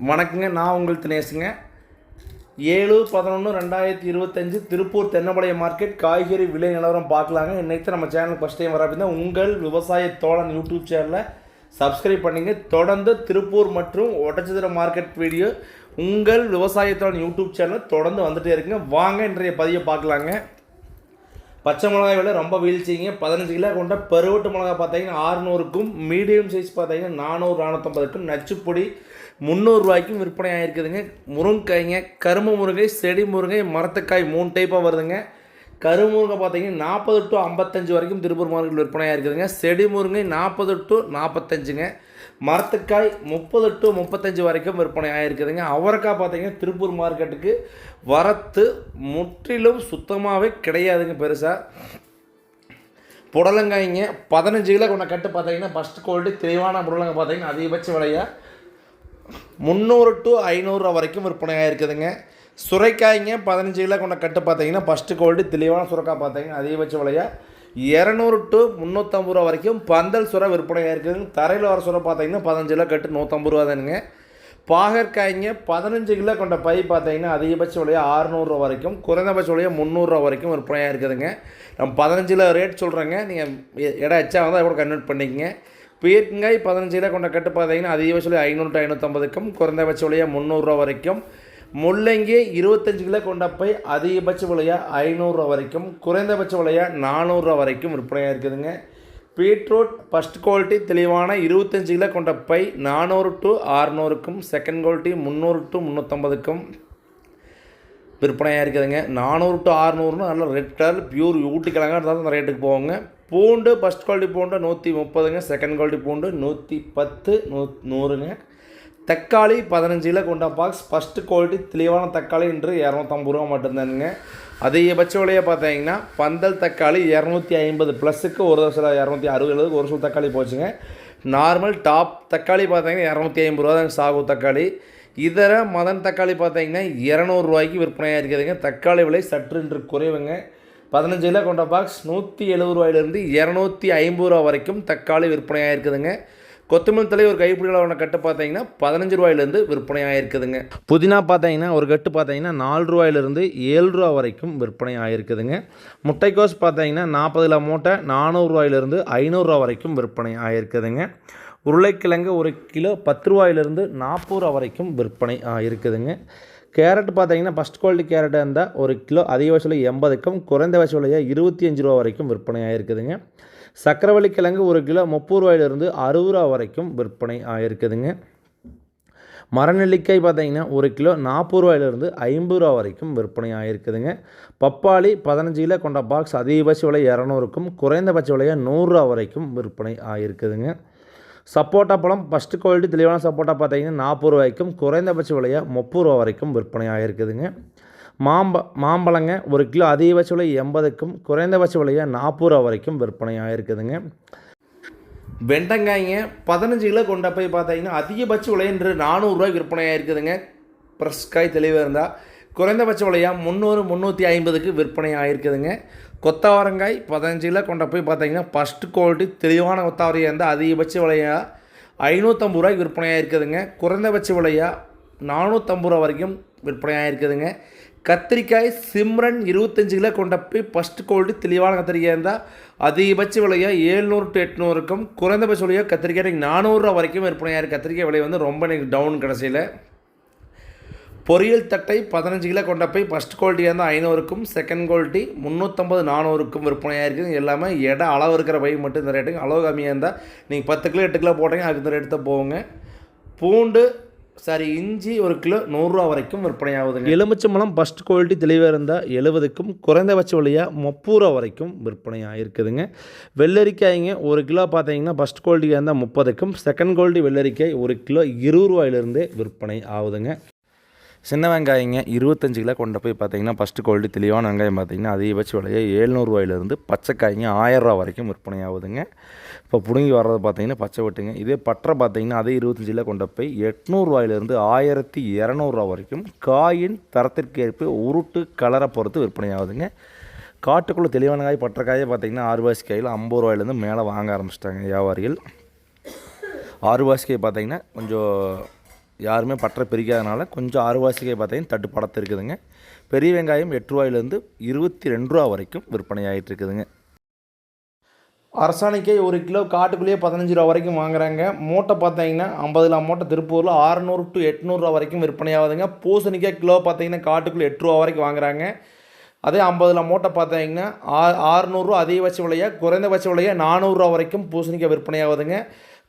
வணக்கங்க நான் உங்கள் தினேஷுங்க ஏழு பதினொன்று ரெண்டாயிரத்தி இருபத்தஞ்சு திருப்பூர் தென்னமலைய மார்க்கெட் காய்கறி விலை நிலவரம் பார்க்கலாங்க. இன்னைக்கு நம்ம சேனல் ஃபஸ்ட் டைம் வர அப்படின்னா உங்கள் விவசாய தோழன் யூடியூப் சேனலை சப்ஸ்கிரைப் பண்ணிங்க. தொடர்ந்து திருப்பூர் மற்றும் ஒட்டச்சதுர மார்க்கெட் வீடியோ உங்கள் விவசாய யூடியூப் சேனல் தொடர்ந்து வந்துகிட்டே இருக்குங்க. வாங்க இன்றைய பதிவை பார்க்கலாங்க. பச்சை மிளகாய் விலை ரொம்ப வீழ்ச்சிங்க. பதினஞ்சு கிலோ கொண்ட பருவட்டு மிளகாய் பார்த்தீங்கன்னா ஆறுநூறுக்கும் மீடியம் சைஸ் பார்த்தீங்கன்னா நானூறு நானூற்றம்பதுக்கும் நச்சுப்பொடி முந்நூறுரூவாய்க்கும் விற்பனை ஆகிருக்குதுங்க முருங்கைக்காய்ங்க கரும்பு முருங்கை செடி முருங்கை மரத்துக்காய் மூணு டைப்பாக வருதுங்க. கரும்பு முருங்கை பார்த்தீங்கன்னா நாற்பது டு ஐம்பத்தஞ்சு வரைக்கும் திருப்பூர் மார்க்கெட்டில் விற்பனை ஆகிருக்குதுங்க செடி முருங்கை நாற்பது டு நாற்பத்தஞ்சுங்க. மரத்துக்காய் முப்பது டு முப்பத்தஞ்சு வரைக்கும் விற்பனை ஆகிருக்குதுங்க அவரைக்காய் பார்த்தீங்கன்னா திருப்பூர் மார்க்கெட்டுக்கு வரத்து முற்றிலும் சுத்தமாகவே கிடையாதுங்க பெருசாக புடலங்காய்ங்க பதினஞ்சு கிலோ கொண்ட கட்டு பார்த்தீங்கன்னா ஃபஸ்ட் குவாலிட்டி தெளிவான புடலங்காய் பார்த்தீங்கன்னா அதிகபட்ச விலையாக முந்நூறு டு ஐநூறுரூவா வரைக்கும் விற்பனை ஆகிருக்குதுங்க சுரைக்காய்ங்க பதினஞ்சு கிலோ கொண்ட கட்டு பார்த்தீங்கன்னா ஃபஸ்ட்டு குவாலிட்டி தெளிவான சுரக்காய் பார்த்தீங்கன்னா அதிகபட்ச விலையாக இரநூறு டு முந்நூற்றம்பது ரூபா வரைக்கும் பந்தல் சுரை விற்பனை இருக்குதுங்க. தரையில் வர சுரை பார்த்தீங்கன்னா பதினஞ்சு கிலோ கட்டு நூற்றம்பது ரூபா தானுங்க. பாகற்காய்ங்க பதினஞ்சு கிலோ கொண்ட பை பார்த்தீங்கன்னா அதிகபட்ச விலையாக ஆறுநூறுவா வரைக்கும் குறைந்தபட்ச விலையாக முந்நூறுரூவா வரைக்கும் விற்பனையாக இருக்குதுங்க. நம்ம பதினஞ்சு கிலோ ரேட் சொல்கிறேங்க நீங்கள் இடம் எச்சா வந்தால் கூட கன்வெர்ட் பண்ணிக்கங்க. பீர்க்கங்காய் பதினஞ்சு கிலோ கொண்ட கட்டு பார்த்தீங்கன்னா அதிகபட்ச விலை ஐநூறு டு ஐநூற்றம்பதுக்கும் குறைந்தபட்ச விலையாக முந்நூறுரூவா வரைக்கும் முள்ளங்கி இருபத்தஞ்சு கிலோ கொண்ட பை அதிகபட்ச விலையாக ஐநூறுரூவா வரைக்கும் குறைந்தபட்ச விலையாக நானூறுரூவா வரைக்கும் விற்பனையாக இருக்குதுங்க. பீட்ரூட் ஃபஸ்ட் குவாலிட்டி தெளிவான இருபத்தஞ்சு கிலோ கொண்ட பை நானூறு டு ஆறுநூறுக்கும் செகண்ட் குவாலிட்டி முந்நூறு டு முந்நூற்றம்பதுக்கும் விற்பனையாக இருக்குதுங்க. நானூறு டு ஆறுநூறுனா நல்ல ரெட் கலர் பியூர் ஊட்டிக்கிழங்கா இருந்தால் அந்த ரேட்டுக்கு போவோங்க பூண்டு ஃபஸ்ட் குவாலிட்டி பூண்டு நூற்றி முப்பதுங்க செகண்ட் குவாலிட்டி பூண்டு நூற்றி பத்து நூ நூறுங்க. தக்காளி பதினஞ்சு கிலோ கொண்ட பாக்ஸ் ஃபஸ்ட்டு குவாலிட்டி தெளிவான தக்காளி இன்று இரநூத்தம்பது ரூபா மட்டும்தானுங்க. அதிகபட்ச விலையை பார்த்தீங்கன்னா பந்தல் தக்காளி இரநூத்தி ஐம்பது ப்ளஸுக்கு ஒரு சில இரநூத்தி அறுபது ஒரு சில தக்காளி போச்சுங்க. நார்மல் டாப் தக்காளி பார்த்தீங்கன்னா இரநூத்தி ஐம்பது ரூபா தான் சாகு தக்காளி. இதர மதன் தக்காளி பார்த்தீங்கன்னா இரநூறுவாய்க்கு விற்பனையாக இருக்குதுங்க. தக்காளி விலை சற்று இன்று குறைவுங்க. பதினஞ்சு கிலோ கொண்ட பாக்ஸ் நூற்றி எழுபது ரூபாயிலிருந்து இரநூத்தி ஐம்பது ரூபா வரைக்கும் தக்காளி விற்பனையாக இருக்குதுங்க. கொத்தமல்லி தலை ஒரு கைப்பிடிகளான கட்டு பார்த்தீங்கன்னா பதினஞ்சு ரூபாயிலேருந்து விற்பனை ஆகிருக்குதுங்க புதினா பார்த்தீங்கன்னா ஒரு கட்டு பார்த்தீங்கன்னா நாலு ரூபாயிலிருந்து ஏழு ரூபா வரைக்கும் விற்பனை ஆகிருக்குதுங்க முட்டைக்கோஸ் பார்த்தீங்கன்னா நாற்பது கிலோ மூட்டை நானூறுரூவாயிலிருந்து ஐநூறுரூவா வரைக்கும் விற்பனை ஆகிருக்குதுங்க உருளைக்கிழங்கு ஒரு கிலோ பத்து ரூபாயிலிருந்து நாற்பது ரூபா வரைக்கும் விற்பனை இருக்குதுங்க கேரட் பார்த்தீங்கன்னா ஃபஸ்ட் குவாலிட்டி கேரட் இருந்தால் ஒரு கிலோ அதிக வயசுல எண்பதுக்கும் குறைந்த விலையாக இருபத்தி அஞ்சு ரூபா வரைக்கும் விற்பனை ஆகிருக்குதுங்க சக்கரவள்ளி கிழங்கு ஒரு கிலோ முப்பது ரூபாயிலிருந்து அறுபது ரூபா வரைக்கும் விற்பனை ஆகிருக்குதுங்க மரநெல்லிக்காய் பார்த்தீங்கன்னா ஒரு கிலோ நாற்பது ரூபாயிலிருந்து ஐம்பது ரூபா வரைக்கும் விற்பனை ஆகிருக்குதுங்க பப்பாளி பதினஞ்சு கிலோ கொண்ட பாக்ஸ் அதிகபட்ச விலை இரநூறுக்கும் குறைந்தபட்ச விலையாக நூறுரூவா வரைக்கும் விற்பனை ஆகிருக்குதுங்க சப்போட்டா பழம் ஃபஸ்ட்டு குவாலிட்டி தெளிவான சப்போட்டா பார்த்தீங்கன்னா நாற்பது ரூபாய்க்கும் குறைந்தபட்ச விலையாக முப்பது ரூபா வரைக்கும் விற்பனை ஆகிருக்குதுங்க மாம்ப மாம்பழங்க ஒரு கிலோ அதிகபட்ச விலை எண்பதுக்கும் குறைந்தபட்ச விலையாக நாற்பது ரூபா வரைக்கும் விற்பனை ஆகிருக்குதுங்க வெண்டங்காய்ங்க பதினஞ்சு கிலோ கொண்ட போய் பார்த்தீங்கன்னா அதிகபட்ச விலை என்று நானூறுரூவாய்க்கு விற்பனை ஆகிருக்குதுங்க ப்ரெஸ் காய் தெளிவாக இருந்தால் குறைந்தபட்ச விலையாக முந்நூறு முந்நூற்றி ஐம்பதுக்கு விற்பனை ஆகிருக்குதுங்க கொத்தவரங்காய் பதினஞ்சு கிலோ கொண்ட போய் பார்த்தீங்கன்னா ஃபஸ்ட்டு குவாலிட்டி தெளிவான கொத்தவரையாக இருந்தால் அதிகபட்ச விலையாக ஐநூற்றம்பது ரூபாய்க்கு விற்பனையாக இருக்குதுங்க. குறைந்தபட்ச விலையாக நானூற்றம்பது ரூபா வரைக்கும் விற்பனையாக இருக்குதுங்க. கத்திரிக்காய் சிம்ரன் இருபத்தஞ்சு கிலோ கொண்ட போய் ஃபஸ்ட்டு குவாலிட்டி தெளிவான கத்திரிக்காய் இருந்தால் அதிகபட்ச விலையாக ஏழ்நூறு டு எட்நூறுக்கும் குறைந்தபட்ச விலையாக கத்திரிக்காய் இன்றைக்கி நானூறுரூவா வரைக்கும் விற்பனையாக கத்திரிக்காய் விலை வந்து ரொம்ப எனக்கு டவுன் கடைசியில். பொரியல் தட்டை பதினஞ்சு கிலோ கொண்ட போய் ஃபஸ்ட் குவாலிட்டியாக இருந்தால் ஐநூறுக்கும் செகண்ட் குவாலிட்டி முந்நூற்றம்பது நானூறுக்கும் விற்பனையாக இருக்குது எல்லாமே இடம் அளவு இருக்கிற பை மட்டும் இந்த ரேட்டுங்க அளவு கம்மியாக இருந்தால் நீங்கள் பத்து கிலோ எட்டு கிலோ போட்டீங்க அதுக்கு இந்த ரேட்டு தான் போவோங்க பூண்டு சாரி இஞ்சி ஒரு கிலோ நூறுரூவா வரைக்கும் விற்பனை ஆகுதுங்க எலுமிச்சம்பழம் ஃபஸ்ட் குவாலிட்டி தெளிவாக இருந்தால் எழுபதுக்கும் குறைந்தபட்ச விலையாக முப்பது ரூபா வரைக்கும் விற்பனையாக இருக்குதுங்க வெள்ளரிக்காய்ங்க ஒரு கிலோ பார்த்தீங்கன்னா ஃபஸ்ட் குவாலிட்டியாக இருந்தால் முப்பதுக்கும் செகண்ட் குவாலிட்டி வெள்ளரிக்காய் ஒரு கிலோ இருபது ரூபாயிலிருந்தே விற்பனை ஆகுதுங்க. சின்ன வெங்காயங்க இருபத்தஞ்சு கிலோ கொண்டு போய் பார்த்தீங்கன்னா ஃபஸ்ட்டு குவாலிட்டி தெளிவான வெங்காயம் பார்த்தீங்கன்னா அதிகபட்ச விலையை ஏழ்நூறுவாயிலேருந்து பச்சைக்காய்ங்க ஆயிரரூவா வரைக்கும் விற்பனை ஆகுதுங்க. இப்போ பிடுங்கி வர்றது பார்த்தீங்கன்னா பச்சை வெட்டுங்க. இதே பற்றை பார்த்தீங்கன்னா அதே இருபத்தஞ்சு கிலோ கொண்டு போய் எட்நூறுவாயிலேருந்து ஆயிரத்தி இரநூறுவா வரைக்கும் காயின் தரத்திற்கு ஏற்ப உருட்டு கலரை பொறுத்து விற்பனை ஆகுதுங்க. காட்டுக்குள்ளே தெளிவான காய் பற்றைக்காயை பார்த்தீங்கன்னா ஆறு காயில் ஐம்பது ரூபாயிலேருந்து மேலே வாங்க ஆரம்பிச்சிட்டாங்க வியாபாரிகள். ஆறு காய் பார்த்தீங்கன்னா கொஞ்சம் யாருமே பற்ற பிரிக்காதனால கொஞ்சம் அறுவாசிக்காய் பார்த்தீங்கன்னா தட்டுப்பாடத்து இருக்குதுங்க. பெரிய வெங்காயம் எட்டு ரூபாயிலேருந்து இருபத்தி ரெண்டு ரூபா வரைக்கும் விற்பனை ஆகிட்டு இருக்குதுங்க அரசாணிக்கை ஒரு கிலோ காட்டுக்குள்ளேயே பதினஞ்சு ரூபா வரைக்கும் வாங்குறாங்க. மூட்டை பார்த்தீங்கன்னா ஐம்பதுல மூட்டை திருப்பூரில் ஆறுநூறு டு எட்நூறுரூவா வரைக்கும் விற்பனை ஆகுதுங்க பூசணிக்காய் கிலோ பார்த்தீங்கன்னா காட்டுக்குள்ளே எட்டு ரூபா வரைக்கும் வாங்குறாங்க. அதே ஐம்பதுல மூட்டை பார்த்தீங்கன்னா ஆ ஆறுநூறுவா அதிகபட்ச விலையாக குறைந்தபட்ச விலையாக நானூறுரூவா வரைக்கும் பூசணிக்காய் விற்பனை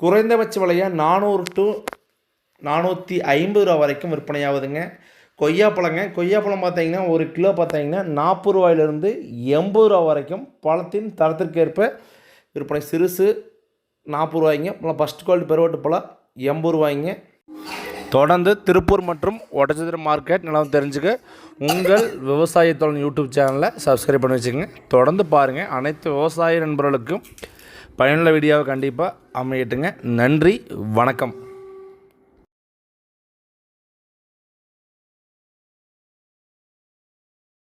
குறைந்தபட்ச விலையாக நானூறு டு நானூற்றி ஐம்பது ரூபா வரைக்கும் விற்பனை ஆகுதுங்க கொய்யாப்பழங்க கொய்யாப்பழம் பார்த்தீங்கன்னா ஒரு கிலோ பார்த்தீங்கன்னா நாற்பது ரூபாயிலிருந்து எண்பது ரூபா வரைக்கும் பழத்தின் தரத்திற்கேற்ப விற்பனை. சிறுசு நாற்பது ரூபாய்ங்க அப்புறம் ஃபஸ்ட் குவாலிட்டி பெருவட்டு பழம் எண்பது ரூபாய்ங்க. தொடர்ந்து திருப்பூர் மற்றும் ஒட்டச்சத்திர மார்க்கெட் நிலவும் தெரிஞ்சுக்க உங்கள் விவசாயத்தோழன் யூடியூப் சேனலை சப்ஸ்கிரைப் பண்ணி வச்சுக்கோங்க. தொடர்ந்து பாருங்கள் அனைத்து விவசாய நண்பர்களுக்கும் பயனுள்ள வீடியோவை கண்டிப்பாக அமையட்டுங்க நன்றி வணக்கம்.